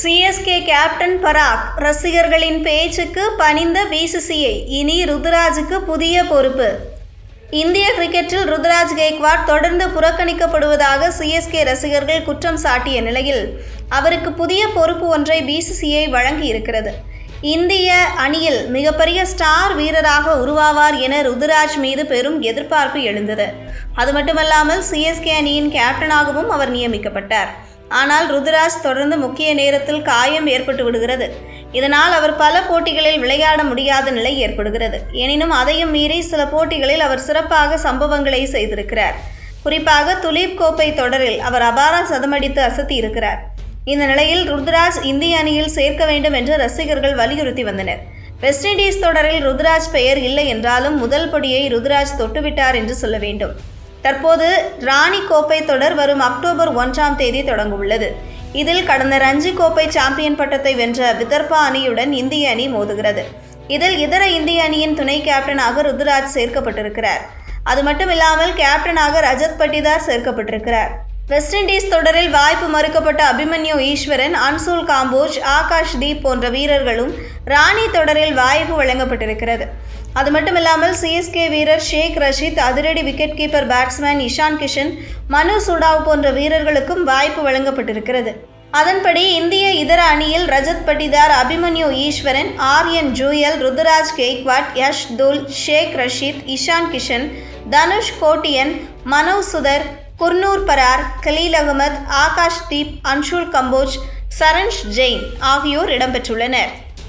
CSK captain பராக் ரசிகர்களின் பேச்சுக்கு பணிந்த பிசிசிஐ இனி ருத்ராஜுக்கு புதிய பொறுப்பு. இந்திய கிரிக்கெட்டில் ருத்ராஜ் கெய்க்வாட் தொடர்ந்து புறக்கணிக்கப்படுவதாக சிஎஸ்கே ரசிகர்கள் குற்றம் சாட்டிய நிலையில் அவருக்கு புதிய பொறுப்பு ஒன்றை பிசிசிஐ வழங்கியிருக்கிறது. இந்திய அணியில் மிகப்பெரிய ஸ்டார் வீரராக உருவாவார் என ருதுராஜ் மீது பெரும் எதிர்பார்ப்பு எழுந்தது. அது மட்டுமல்லாமல் சிஎஸ்கே அணியின் கேப்டனாகவும் அவர் நியமிக்கப்பட்டார். ஆனால் ருதுராஜ் தொடர்ந்து முக்கிய நேரத்தில் காயம் ஏற்பட்டு விடுகிறது. இதனால் அவர் பல போட்டிகளில் விளையாட முடியாத நிலை ஏற்படுகிறது. எனினும் அதையும் மீறி சில போட்டிகளில் அவர் சிறப்பாக சம்பவங்களை செய்திருக்கிறார். குறிப்பாக துலீப் கோப்பை தொடரில் அவர் அபார சதமடித்து அசத்தி இருக்கிறார். இந்த நிலையில் ருத்ராஜ் இந்திய அணியில் சேர்க்க வேண்டும் என்று ரசிகர்கள் வலியுறுத்தி வந்தனர். வெஸ்ட் இண்டீஸ் தொடரில் ருத்ராஜ் பெயர் இல்லை என்றாலும் முதல் படியை ருத்ராஜ் தொட்டுவிட்டார் என்று சொல்ல வேண்டும். தற்போது ராணி கோப்பை தொடர் வரும் அக்டோபர் ஒன்றாம் தேதி தொடங்கவுள்ளது. இதில் கடந்த ரஞ்சி கோப்பை சாம்பியன் பட்டத்தை வென்ற விதர்பா அணியுடன் இந்திய அணி மோதுகிறது. இதில் இதர இந்திய அணியின் துணை கேப்டனாக ருதுராஜ் சேர்க்கப்பட்டிருக்கிறார். அது மட்டுமில்லாமல் கேப்டனாக ரஜத் பட்டிதார் சேர்க்கப்பட்டிருக்கிறார். வெஸ்ட் இண்டீஸ் தொடரில் வாய்ப்பு மறுக்கப்பட்ட அபிமன்யு ஈஸ்வரன் அன்சூல் காம்போஜ் ஆகாஷ் தீப் போன்ற வீரர்களும் ராணி தொடரில் வாய்ப்பு வழங்கப்பட்டிருக்கிறது. அது மட்டும் இல்லாமல் சிஎஸ்கே வீரர் ஷேக் ரஷீத் அதிரடி wicket keeper batsman Ishan Kishan மனு சுடாவ் போன்ற வீரர்களுக்கும் வாய்ப்பு வழங்கப்பட்டிருக்கிறது. அதன்படி இந்திய இதர அணியில் ரஜத் பட்டிதார் அபிமன்யு ஈஸ்வரன் ஆர்யன் ஜூயல் ருதுராஜ் கெய்க்வாட் யஷ் துல் ஷேக் ரஷீத் இஷான் கிஷன் தனுஷ் கோட்டியன் மனோ சுதர் குர்னூர் பரார் கலீல் அகமத் ஆகாஷ் தீப் அன்ஷுல் கம்போஜ் சரண்ஷ் ஜெயின் ஆகியோர் இடம்பெற்றுள்ளனர்.